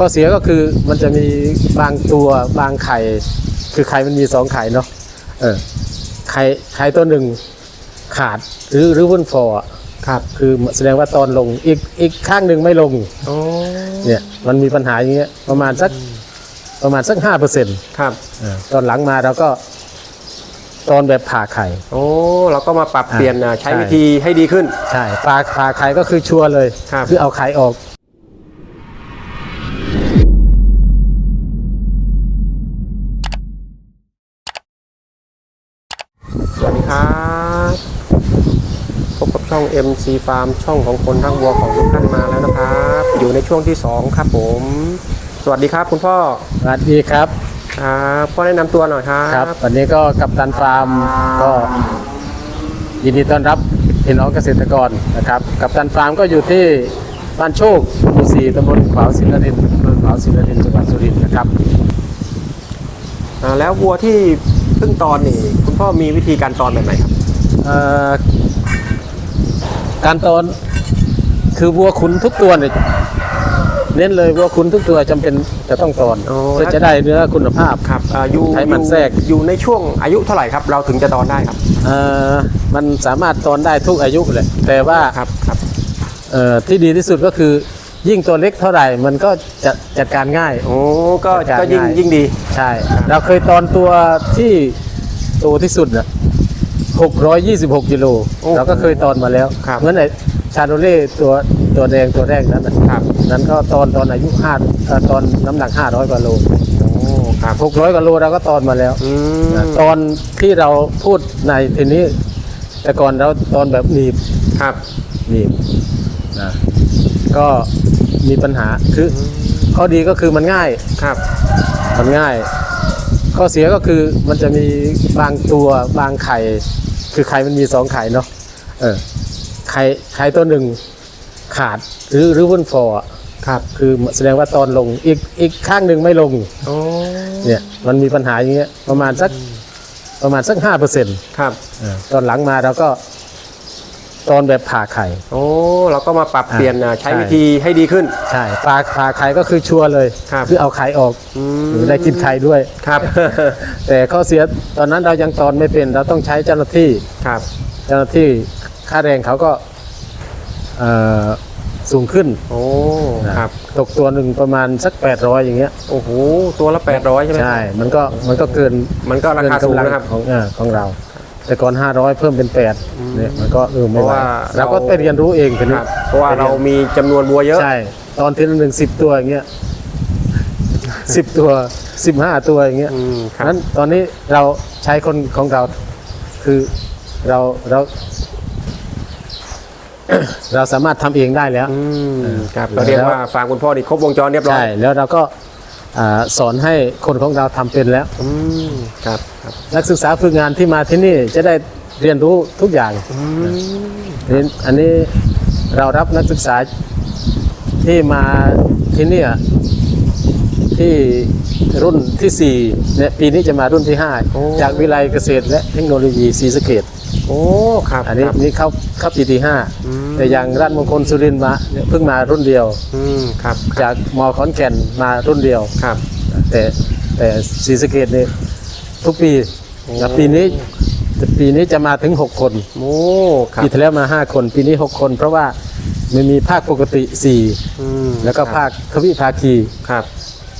ข้อเสียก็คือมันจะมีบางตัวบางไข่ คือไข่มันมีสองไข่เนาะเออไข่ไข่ตัวหนึ่งขาดหรือหรือวุ่นฟออะครับ คือแสดงว่าตอนลงอีกอีกข้างหนึ่งไม่ลงโอ้เนี่ยมันมีปัญหาอย่างเงี้ยประมาณสักประมาณสักห้าเปอร์เซ็นต์ครับตอนหลังมาเราก็ ตอนแบบผ่าไข่ โอ้เราก็มาปรับเปลี่ยนอะใช้ใช่วิธีให้ดีขึ้นใช่ผ่าผ่าไข่ก็คือชัวร์เลยครับอเอาไข่ออก สวัสดีครับพบกับ ช่อง MC Farm ช่องของคนทั้งวัวของทุกท่านมาแล้วนะครับ อยู่ในช่วงที่ 2 ครับผม สวัสดีครับคุณพ่อสวัสดีครับครับพ่อแนะนำตัวหน่อยครับครับวันนี้ก็กับตันฟาร์มก็ยินดีต้อนรับพี่น้องเกษตรกรนะครับ กับตันฟาร์มก็อยู่ที่บ้านโชคหมู่สี่ตำบลขวาวศิลรินทร์อำเภอขวาวศิลรินทร์จังหวัดสุรินทร์นะครับ อ่าแล้ววัวที่เพิ่งตอนนี่คุณพ่อมีวิธีการตอนแบบไหนครับ เอ่อ การตอนคือวัวขุนทุกตัวเนี่ยเน้นเลยวัวขุนทุกตัวจำเป็นจะต้องตอนโอ้ เพื่อจะได้เนื้อคุณภาพ ครับอ่าอยู่ไขมันอยู่แทรกอยู่ในช่วงอายุเท่าไหร่ครับ เราถึงจะตอนได้ครับเอ่อมันสามารถตอนได้ทุกอายุเลยแต่ว่าครับครับเอ่อที่ดีที่สุดก็คือ ยิ่งตัวเล็กเท่าไหร่มันก็จะจัดการง่าย โอ้ก็จัดการก็ยิ่งง่าย ยิ่งดี ใช่ เราเคยตอนตัวที่โตที่สุดน่ะ 626กิโลโอ้เราก็เคยตอนมาแล้วครับ เหมือนไอ้ชาโดเล่ตัวตัวแดงตัวแรกนั้นน่ะครับนั้นก็ตอนตอนอายุห้าเอ่อตอนน้ำหนัก500กว่าโลโอ้ครับ600กว่าโลเราก็ตอนมาแล้ว อืมตอนที่เราพูดในทีนี้ แต่ก่อนเราตอนแบบหนีบครับหนีบนะก็มีปัญหาคือข้อดีก็คือมันง่าย ครับมันง่าย ข้อเสียก็คือมันจะมีบางตัวบางไข่ คือไข่มันมีสองไข่เนาะเออไข่ไข่ตัวหนึ่งขาดหรือหรือวุ่นฟออะครับ คือแสดงว่าตอนลงอีกอีกข้างหนึ่งไม่ลงโอ้เนี่ยมันมีปัญหาอย่างเงี้ยประมาณสักประมาณสักห้าเปอร์เซ็นต์ครับตอนหลังมาเราก็ ตอนแบบผ่าไข่ โอ้เราก็มาปรับเปลี่ยนอะใช้ใช่ วิธีให้ดีขึ้น ใช่ผ่าผ่าไข่ก็คือชัวร์เลยครับ อเอาไข่ออกอืมหรือได้กินไข่ด้วย ครับ แต่ข้อเสียตอนนั้นเรายังตอนไม่เป็นเราต้องใช้เจ้าหน้าที่ ครับ เจ้าหน้าที่ค่าแรงเขาก็เอ่อสูงขึ้นโอ้นะครับตกตัวหนึ่งประมาณสัก 800 อย่างเงี้ยโอ้โหตัวละ800ใช่ไหมใช่ มันก็มันก็เกินมันก็ราคาเกิสูงกำลันะครับของเออของเรา แต่ก่อน 500 เพิ่มเป็น8เนี่ยมันก็เออไม่ไหวเพราะว่าเราก็ไปเรียนรู้เองทีคนี้รับเพราะว่าเรามีจำนวนวัวเยอะ ใช่ ตอนทีละหนึ่งสิบตัวอย่างเงี้ยสิบตัวสิบห้าตัวอย่างเงี้ย อืมครับ นั้นตอนนี้เราใช้คนของเราคือเราเรา เราสามารถทำเองได้แล้ว อืมครับเราเรียกว่าฟาร์มคุณพ่อนี่ครบวงจรเรียบร้อยใช่แล้วเราก็ อ่าสอนให้คนของเราทำเป็นแล้วอืมครับครับนักศึกษาฝึกงานที่มาที่นี่จะได้เรียนรู้ทุกอย่างอืมเรียนอันนี้เรารับนักศึกษาที่มาที่เนี่ยที่รุ่นที่สี่เนี่ยปีนี้จะมารุ่นที่ห้าจากวิไลยเกษตรและเทคโนโลยีศรีสะเกดโอ้ ครับ อันนี้ครับนี่เข้าเข้าปีที่ห้าอืม แต่อย่างราชมงคลสุรินทร์มาเนี่ยเพิ่งมารุ่นเดียว อืมครับจากมอขอนแก่นมารุ่นเดียว ครับแต่แต่ศรีสะเกดเนี่ยทุกปีโอ้นะปีนี้ปีนี้จะมาถึง 6 คนโอ้ครับปีที่แล้วมา 5 คน ปีนี้ 6 คน เพราะว่ามันมีภาคปกติ อืม4 แล้วก็ครับภาคทวิภาคีครับ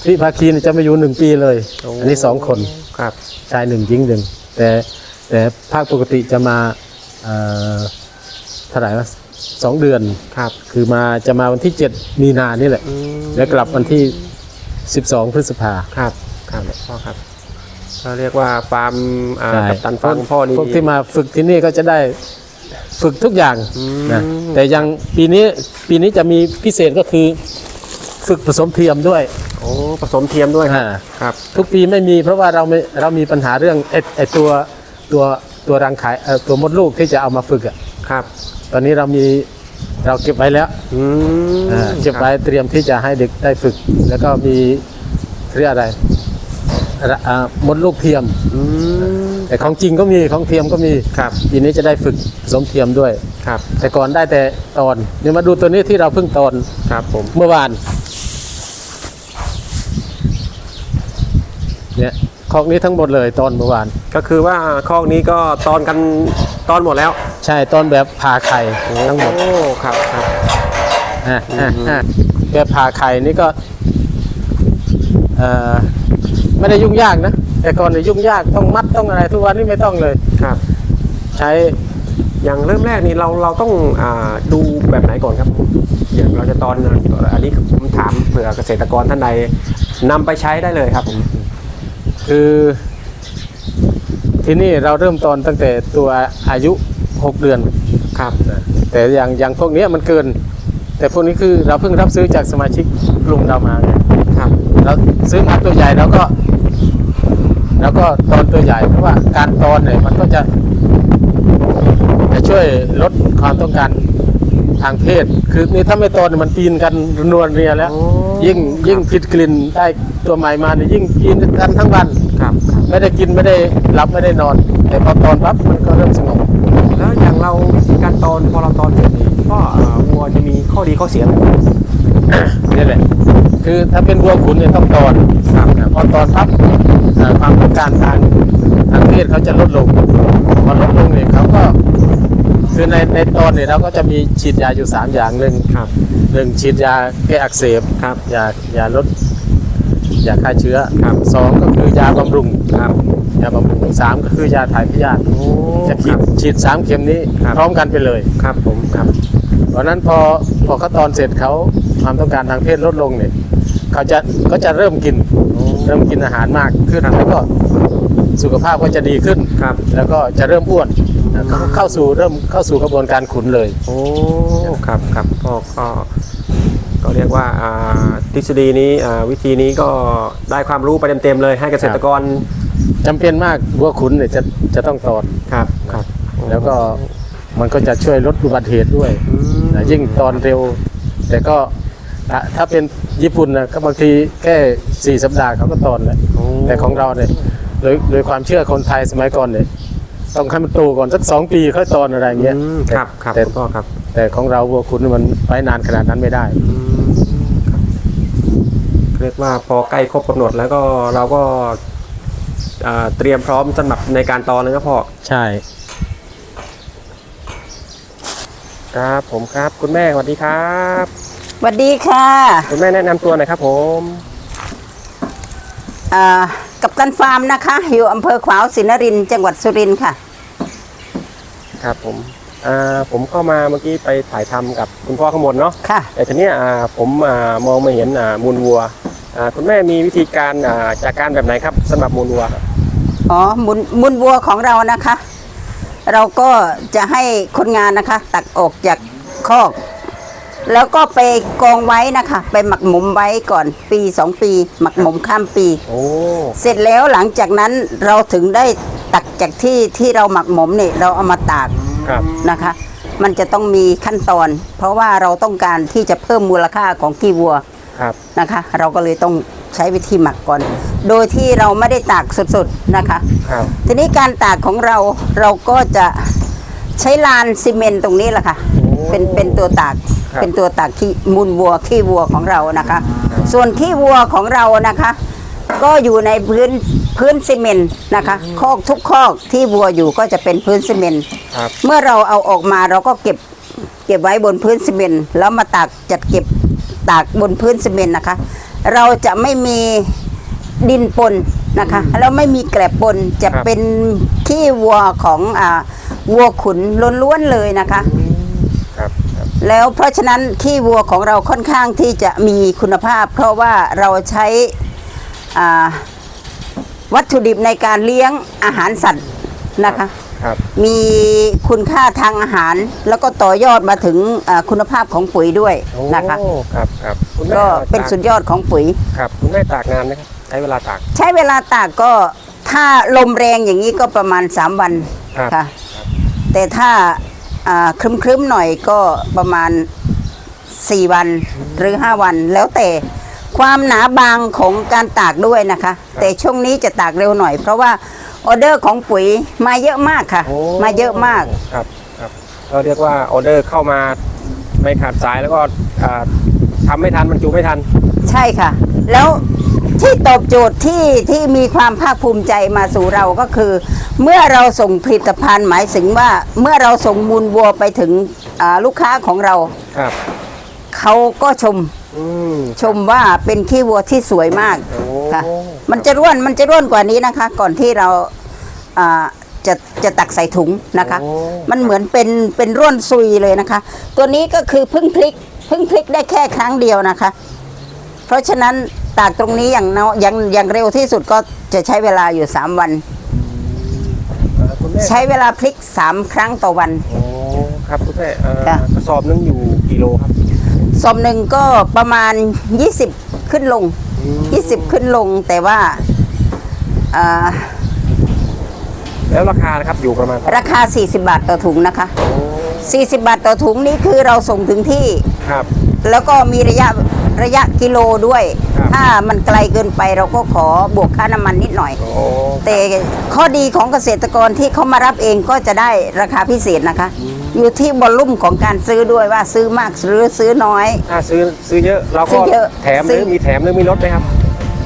ทวิภาคีเนี่ยจะมาอยู่ 1 ปีเลยโอ้อันนี้ 2 คนครับชายหนึ่งหญิงหนึ่งแต่แต่ภาคปกติจะมาเอ่อเท่าไหร่วะ สองเดือน ครับ คือมาจะมาวันที่ 7 มีนานี่แหละ อืมแล้วกลับวันที่ 12 พฤษภา ครับ ครับพ่อครับก็เรียกว่าฟาร์มอ่าใช่ กับตันฟาร์มคุณพ่อนี่ พวกที่มาฝึกที่นี่ก็จะได้ฝึกทุกอย่างอืม นะแต่ยังปีนี้ปีนี้จะมีพิเศษก็คือฝึกผสมเทียมด้วยโอ้ผสมเทียมด้วยครับ อ่าครับ ทุกปีไม่มีเพราะว่าเราไม่เรามีปัญหาเรื่องไอ้ไอ้ตัวตัวตัวรังไข่เอ่อตัวมดลูกที่จะเอามาฝึกอะครับ ตอนนี้เรามีเราเก็บไว้แล้วอืมอ่าเก็บไว้เตรียมที่จะให้เด็กได้ฝึก แล้วก็มีเรียกอะไรระอ่ามดลูกเทียม อืมแต่ของจริงก็มีของเทียมก็มีครับปีนี้จะได้ฝึกผสมเทียมด้วย ครับแต่ก่อนได้แต่ตอนเนี่ยมาดูตัวนี้ที่เราเพิ่งตอนครับผมเมื่อวานเนี่ยคอกนี้ทั้งหมดเลยตอนเมื่อวาน ก็คือว่าคอกนี้ก็ตอนกัน ตอนหมดแล้ว ใช่ตอนแบบผ่าไข่ทั้งหมดโอ้ครับครับอะอะอะแบบผ่าไข่นี่ก็เอ่อไม่ได้ยุ่งยากนะแต่ก่อนเนี่ยยุ่งยากต้องมัดต้องอะไรทุกวันนี้ไม่ต้องเลยครับ ใช้อย่างเริ่มแรกนี่เราเราต้องอ่าดูแบบไหนก่อนครับอย่างเราจะตอนอันนี้ผมถามเผื่อเกษตรกรท่านใดนำไปใช้ได้เลยครับผมคือ ที่นี่เราเริ่มตอนตั้งแต่ตัวอายุ 6 เดือน ครับนะแต่อย่างอย่างพวกเนี้ยมันเกิน แต่พวกนี้คือเราเพิ่งรับซื้อจากสมาชิกกลุ่มเรามาไงครับเราซื้อมาตัวใหญ่เราก็เราก็ตอนตัวใหญ่เพราะว่าการตอนเนี่ยมันก็จะ จะช่วยลดความต้องการทางเพศ คือนี่ถ้าไม่ตอนเนี่ยมันปีนกันนวลเรียแล้วโอ้ยิ่งยิ่งผิดกลิ่นได้ ตัวใหม่มาเนี่ยยิ่งกินกันทั้งวัน ครับครับไม่ได้กินไม่ได้รับไม่ได้นอน แต่พอตอนปั๊บมันก็เริ่มสงบ แล้วอย่างเราการตอนพอเราตอนเสร็จนี่ก็อ่าวัวจะมีข้อดีข้อเสียไหมนี่แหละ คือถ้าเป็นวัวขุนเนี่ยต้องตอนครับอ่าพอตอนปั๊บอ่าความต้องการทางทางเพศเขาจะลดลงพอลดลงเนี่ยเขาก็ คือในในตอนเนี่ยเราก็จะมีฉีดยาอยู่สามอย่างหนึ่งครับหนึ่งฉีดยาแก้อักเสบ ครับยายาลด ยาฆ่าเชื้อครับ สองก็คือยาบำรุงครับ ยาบำรุงสามก็คือยาถ่ายพยาธิโอ้จะคฉีรัดบ ฉีดสามเข็มนี้ครับ พร้อมกันไปเลยครับผมครับเพราะฉะนั้นพอพอเขาตอนเสร็จเขาความต้องการทางเพศลดลงเนี่ยเขาจะก็จะเริ่มกินเริ่มกินอาหารมากขึ้นแล้วก็สุขภาพก็จะดีขึ้น ครับ แล้วก็จะเริ่มอ้วนนะเขาเข้าสู่เริ่มเข้าสู่กระบวนการขุนเลย โอ้ ครับครับก็ก็ ก็เรียกว่าอ่าทฤษฎีนี้อ่าวิธีนี้ก็ได้ความรู้ไปเต็มๆเลยให้เกษตรกรจำเป็นมากวัวขุนเนี่ยจะจะต้องตอนครับครับ แล้วก็มันก็จะช่วยลดอุบัติเหตุด้วยอืมนะยิ่งตอนเร็ว แต่ก็ถ้าถ้าเป็นญี่ปุ่นนะก็บางทีแค่สี่สัปดาห์เขาก็ตอนเลยโอ้แต่ของเราเนี่ยโดยโดยความเชื่อคนไทยสมัยก่อนเนี่ยต้องให้มันโตก่อนสักสองปีค่อยตอนอะไรเงี้ยอืมครับครับแต่คุณพ่อครับ แต่ของเราวัวคุณมันไปนานขนาดนั้นไม่ได้อืมครับเรียกว่าพอใกล้ครบกำหนดแล้วก็เราก็อ่าเตรียมพร้อมสำหรับในการตอนเลยครับพ่อ ใช่ ครับผมครับ คุณแม่สวัสดีครับ สวัสดีค่ะคุณแม่แนะนำตัวหน่อยครับผม อ่ากับตันฟาร์มนะคะ อยู่อำเภอขวาวศรีนรินทร์จังหวัดสุรินทร์ค่ะ ครับผม อ่าผมเข้ามาเมื่อกี้ไปถ่ายทำกับคุณพ่อข้างบนเนาะค่ะ แต่ทีเนี้ยอ่าผมอ่ามองมาเห็นอ่ามูลวัวอ่าคุณแม่มีวิธีการอ่าจัดการแบบไหนครับสำหรับมูลวัวครับอ๋อมุนมุนวัวของเรานะคะ เราก็จะให้คนงานนะคะ ตักออกจากคอก แล้วก็ไปกองไว้นะคะ ไปหมักหมมไว้ก่อนปีสองปี หมักหมมข้ามปี โอ้เสร็จแล้วหลังจากนั้นเราถึงได้ตักจากที่ที่เราหมักหมมเนี่ยเราเอามาตาก ครับ นะคะ มันจะต้องมีขั้นตอน เพราะว่าเราต้องการที่จะเพิ่มมูลค่าของขี้วัวครับนะคะ เราก็เลยต้องใช้วิธีหมักก่อน โดยที่เราไม่ได้ตากสดๆนะคะครับทีนี้การตากของเราเราก็จะใช้ลานซีเมนต์ตรงนี้แหละค่ะ เป็นเป็นตัวตากเป็นตัวตากขี้มูลวัวขี้วัวของเรานะคะ ส่วนขี้วัวของเรานะคะ ก็อยู่ในพื้นพื้นซีเมนต์นะคะคอกทุกคอกที่วัวอยู่ก็จะเป็นพื้นซีเมนต์ครับ เมื่อเราเอาออกมาเราก็เก็บเก็บไว้บนพื้นซีเมนต์แล้วมาตากจัดเก็บตากบนพื้นซีเมนต์นะคะ เราจะไม่มีดินปนนะคะแล้วไม่มีแกลบปนจะครับ เป็นขี้วัวของอ่าวัวขุนล้วนๆเลยนะคะ ครับครับแล้วเพราะฉะนั้นขี้วัวของเราค่อนข้างที่จะมีคุณภาพ เพราะว่าเราใช้อ่า วัตถุดิบในการเลี้ยงอาหารสัตว์นะคะ ครับมีคุณค่าทางอาหาร แล้วก็ต่อยอดมาถึงอ่าคุณภาพของปุ๋ยด้วยโอ้นะคะ ครับครับคุณแม่ก็เป็นตากสุดยอดของปุ๋ย ครับคุณแม่ตากนานไหมครับใช้เวลาตาก ใช้เวลาตากก็ถ้าลมแรงอย่างนี้ก็ประมาณ 3 วันครับ ค่ะ แต่ถ้าครึ้มครึ้มๆหน่อยก็ประมาณ 4 วันหรือ 5 วันแล้วแต่ ความหนาบางของการตากด้วยนะคะ แต่ช่วงนี้จะตากเร็วหน่อย เพราะว่าออเดอร์ของปุ๋ยมาเยอะมากค่ะ โอ้มาเยอะมาก ครับครับก็เรียกว่าออเดอร์เข้ามาไม่ขาดสายแล้วก็อ่าทำไม่ทันบรรจุไม่ทัน ใช่ค่ะ แล้วที่ตอบโจทย์ที่ที่มีความภาคภูมิใจมาสู่เราก็คือ เมื่อเราส่งผลิตภัณฑ์หมายถึงว่าเมื่อเราส่งมูลวัวไปถึงอ่าลูกค้าของเรา ครับ เขาก็ชมอืม ชมว่าเป็นขี้วัวที่สวยมากโอ้ค่ะ มันจะร่วนมันจะร่วนกว่านี้นะคะ ก่อนที่เราอ่าจะจะตักใส่ถุงนะคะโอ้มันเหมือนเป็นเป็นร่วนซุยเลยนะคะ ตัวนี้ก็คือเพิ่งพลิกเพิ่งพลิกได้แค่ครั้งเดียวนะคะ เพราะฉะนั้นตากตรงนี้อย่างเนาะอย่างอย่างเร็วที่สุดก็จะใช้เวลาอยู่3วันเอ่อคุณแม่ใช้เวลาพลิก3ครั้งต่อวัน โอ้ ครับคุณแม่เอ่อค่ะกระสอบนึงอยู่กิโลครับ สมหนึ่งก็ประมาณ 20 ขึ้นลง 20 ขึ้นลงแต่ว่าอ่าแล้วราคานะครับอยู่ประมาณเท่าไหร่ราคา 40 บาทต่อถุงนะคะโอ้40 บาทต่อถุงนี้คือเราส่งถึงที่ ครับ แล้วก็มีระยะระยะกิโลด้วย ครับถ้ามันไกลเกินไปเราก็ขอบวกค่าน้ำมันนิดหน่อย โอ้ แต่ข้อดีของเกษตรกรที่เขามารับเองก็จะได้ราคาพิเศษนะคะ อ ยู่ที่บอลลุ่มของการซื้อด้วยว่าซื้อมากหรือซื้อน้อย ถ้าซื้อซื้อเยอะเราซื้ก็อเยอะแถมหซื้รือ อมีแถมหรือมีลดไหมครับ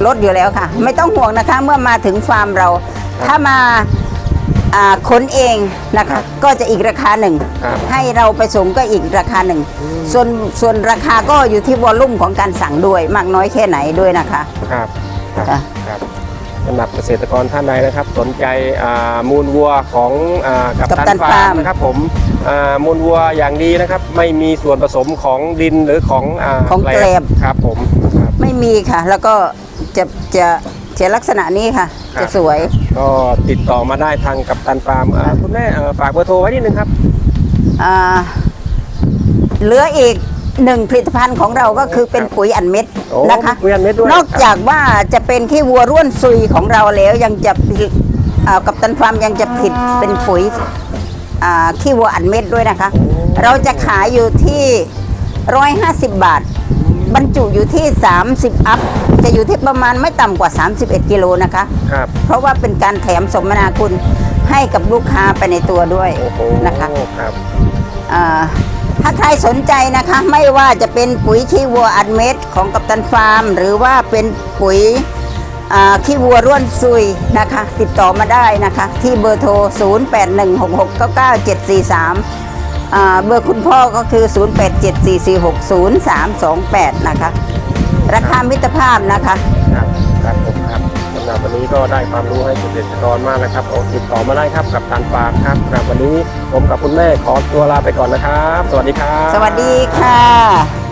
ลดอยู่แล้วค่ะ ไม่ต้องห่วงนะคะเมื่อมาถึงฟาร์มเรา ถ้ามาอ่าขนเองนะครัคะ บก็จะอีกราคาหนึ่ง ครับให้เราไปส่งก็อีกราคาหนึ่ง ส่วนส่วนราคาก็อยู่ที่วอลลุ่มของการสั่งด้วย มากน้อยแค่ไหนด้วยนะคะ ครับ ครับค่ะครับ สำหรับเกษตรกรท่านใดนะครับ สนใจอ่ามูลวัวของอ่ากับกัปตัตันนฟาฟาร์ร์มมนะครับผมอ่ามูลวัวอย่างดีนะครับ ไม่มีส่วนผสมของดินหรือของาของแกลบครับผมครับไม่มีค่ะ แล้วก็จะจะจะลักษณะนี้ค่ะครับจะสวย ก็ติดต่อมาได้ทางกับตันฟาร์มอ่าคุณแม่เอ่อฝากเบอร์โทรไว้นิดนึงครับอ่าเหลืออีก หนึ่งผลิตภัณฑ์ของเราก็คือเป็นครับปุ๋ยอัดเม็ดโอ้นะคะปุ๋ยอัดเม็ดด้วย นอกจากว่าจะเป็นขี้วัวร่วนซุยของเราแล้วยังจะผลิตอ่ากับตันฟาร์มยังจะผลิตเป็นปุ๋ยอ่าขี้วัวอัดเม็ดด้วยนะคะ เราจะขายอยู่ที่ 150 บาท บรรจุอยู่ที่ 30 อัพ จะอยู่ที่ประมาณไม่ต่ำกว่า 31 กิโลนะคะ ครับ เพราะว่าเป็นการแถมสมนาคุณให้กับลูกค้าไปในตัวด้วยโอ้โหนะคะ ครับ อ่า ถ้าใครสนใจนะคะ ไม่ว่าจะเป็นปุ๋ยขี้วัวอัดเม็ดของกัปตันฟาร์ม หรือว่าเป็นปุ๋ยขี้วัวร่วนซุยนะคะ ติดต่อมาได้นะคะ ที่เบอร์โทร 0816699743 เบอร์คุณพ่อก็คือ 0874460328 นะคะ ราคามิตรภาพนะคะ ครับวันนี้ก็ได้ความรู้ให้เกษตรกรมากนะครับโอติดต่อมาได้ครับกับทานฟาร์มครับครับวันนี้ผมกับคุณแม่ขอตัวลาไปก่อนนะครับ สวัสดีครับ สวัสดีค่ะ